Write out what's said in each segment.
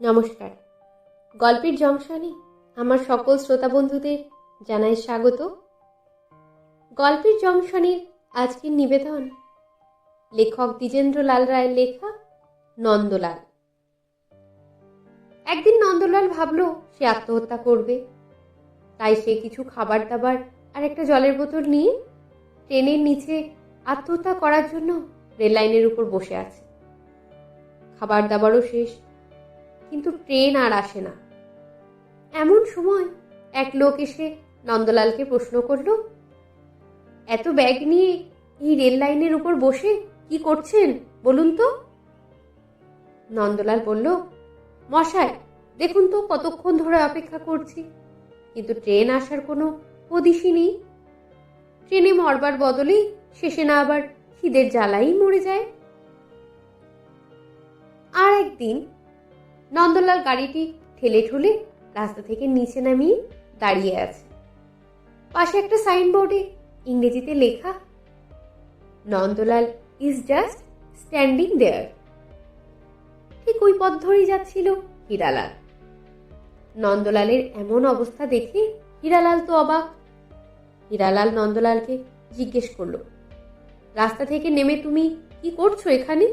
নমস্কার। গল্পের জংশনে আমার সকল শ্রোতা বন্ধুদের জানাই স্বাগত। গল্পের জংশনের আজকের নিবেদন লেখক দ্বিজেন্দ্রলাল রায়ের লেখা নন্দলাল। একদিন নন্দলাল ভাবল, সে আত্মহত্যা করবে। তাই সে কিছু খাবার দাবার আর একটা জলের বোতল নিয়ে ট্রেনের নিচে আত্মহত্যা করার জন্য রেললাইনের উপর বসে আছে। খাবার দাবারও শেষ। কিন্তু ট্রেন আর আসে না। এমন সময় এক লোক এসে নন্দলালকে প্রশ্ন করল, এত ব্যাগ নিয়ে এই রেল লাইনের উপর বসে কি করছেন, বলুন তো? নন্দলাল বলল, মশাই, দেখুন তো কতক্ষণ ধরে অপেক্ষা করছি, কিন্তু ট্রেন আসার কোনো হদিশই নেই। ট্রেনে মরবার বদলেই শেষে না আবার খিদের জ্বালাই মরে যায়। আর একদিন নন্দলাল গাড়িটি ঠেলে ঠুলে রাস্তা থেকে নিচে নামিয়ে দাঁড়িয়ে আছে। পাশে একটা সাইনবোর্ডে ইংরেজিতে লেখা, Nandalal is just standing there ঠিক ওই পথ ধরেই যাচ্ছিল হীরালাল। নন্দলালের এমন অবস্থা দেখে হীরালাল তো অবাক। হীরালাল নন্দলালকে জিজ্ঞেস করল, রাস্তা থেকে নেমে তুমি কি করছ এখানে?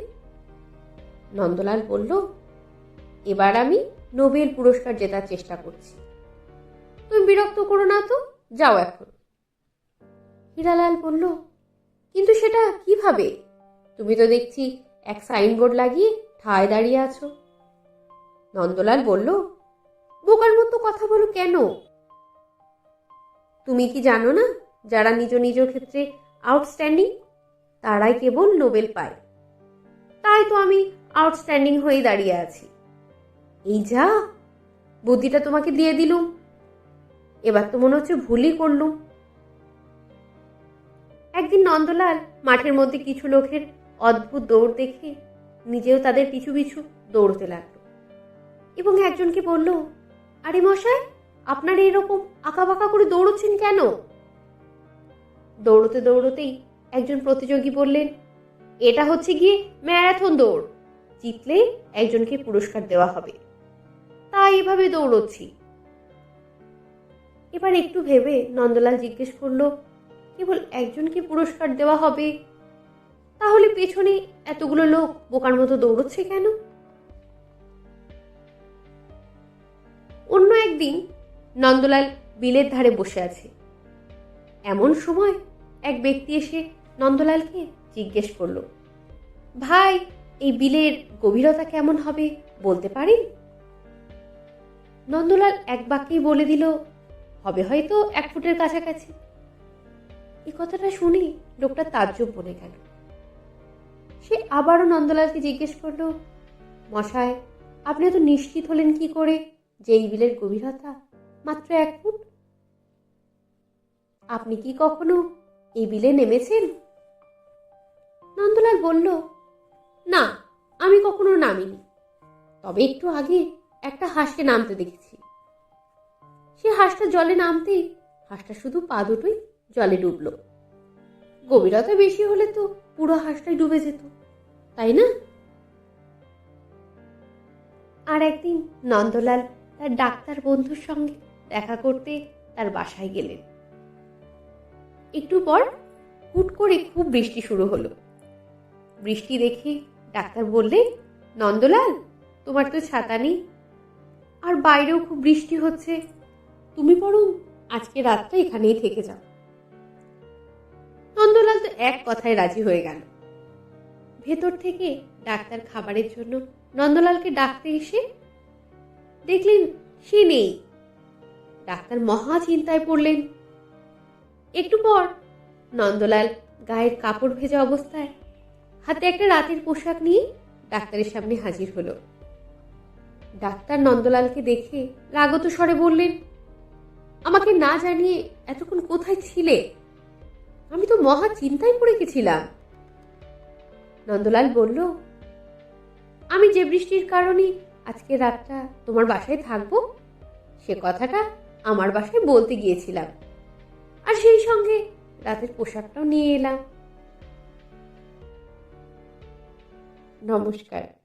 নন্দলাল বলল এবার আমি নোবেল পুরস্কার জেতার চেষ্টা করছি। তুমি বিরক্ত করো না তো, যাও এখন। হীরালাল বলল, কিন্তু সেটা কীভাবে? তুমি তো দেখছি এক সাইনবোর্ড লাগিয়ে ঠায় দাঁড়িয়ে আছো। নন্দলাল বলল, বোকার মতো কথা বলো কেন? তুমি কি জানো না, যারা নিজ নিজ ক্ষেত্রে আউটস্ট্যান্ডিং তারাই কেবল নোবেল পায়। তাই তো আমি আউটস্ট্যান্ডিং হয়ে দাঁড়িয়ে আছি। এই যা, বুদ্ধিটা তোমাকে দিয়ে দিলুম। এবার তো মনে হচ্ছে ভুলই করলুম। একদিন নন্দলাল মাঠের মধ্যে কিছু লোকের অদ্ভুত দৌড় দেখে নিজেও তাদের পিছু পিছু দৌড়তে লাগল। এবং একজনকে বলল, আরে মশাই, আপনারা এরকম আঁকাবাঁকা করে দৌড়চ্ছেন কেন? দৌড়তে দৌড়তেই একজন প্রতিযোগী বললেন, এটা হচ্ছে গিয়ে ম্যারাথন দৌড়। জিতলে একজনকে পুরস্কার দেওয়া হবে। তাই এভাবে দৌড়চ্ছি। এবার একটু ভেবে নন্দলাল জিজ্ঞেস করল, কেবল একজনকে পুরস্কার দেওয়া হবে? তাহলে পেছনে এতগুলো লোক বোকার মতো দৌড়চ্ছে কেন? অন্য একদিন নন্দলাল বিলের ধারে বসে আছে। এমন সময় এক ব্যক্তি এসে নন্দলালকে জিজ্ঞেস করল, ভাই, এই বিলের গভীরতা কেমন হবে বলতে পারেন নন্দলাল এক বাক্যেই বলে দিল, হবে হয়তো এক ফুটের কাছাকাছি। এই কথাটা শুনে লোকটা তাজ্জব বলে গেল। সে আবারও নন্দলালকে জিজ্ঞেস করল মশায় আপনি এত নিশ্চিত হলেন কি করে যে এই বিলের গভীরতা মাত্র এক ফুট? আপনি কি কখনো এই বিলে নেমেছেন? নন্দলাল বলল, না, আমি কখনো নামিনি। তবে একটু আগে একটা হাঁসকে নামতে দেখেছি। সে হাঁসটা জলে নামতেই হাঁসটা শুধু পা দুটোই জলে ডুবলো। গভীরতা বেশি হলে তো পুরো হাঁসটাই ডুবে যেত, তাই না? আর একদিন নন্দলাল তার ডাক্তার বন্ধুর সঙ্গে দেখা করতে তার বাসায় গেলেন। একটু পর হুট করে খুব বৃষ্টি শুরু হলো। বৃষ্টি দেখে ডাক্তার বললে নন্দলাল, তোমার তো ছাতা নেই আর বাইরেও খুব বৃষ্টি হচ্ছে। তুমি বরং আজকে রাতটা এখানেই থেকে যাও। নন্দলাল তো এক কথায় রাজি হয়ে গেল। ভেতর থেকে ডাক্তার খাবারের জন্য নন্দলালকে ডাকতে এসে দেখলেন সে নেই। ডাক্তার মহা চিন্তায় পড়লেন। একটু পর নন্দলাল গায়ের কাপড় ভেজা অবস্থায় হাতে একটা রাতের পোশাক নিয়ে ডাক্তারের সামনে হাজির হলো। ডাক্তার নন্দলালকে দেখে রাগত স্বরে বললেন, আমাকে না জানিয়ে এতক্ষণ কোথায় ছিলে? আমি তো মহা চিন্তায় পড়ে গেছিলাম। নন্দলাল বলল, আমি যে বৃষ্টির কারণে আজকে রাতটা তোমার বাসায় থাকব, সে কথাটা আমার বাসায় বলতে গিয়েছিলাম। আর সেই সঙ্গে রাতের পোশাকটাও নিয়ে এলাম। নমস্কার।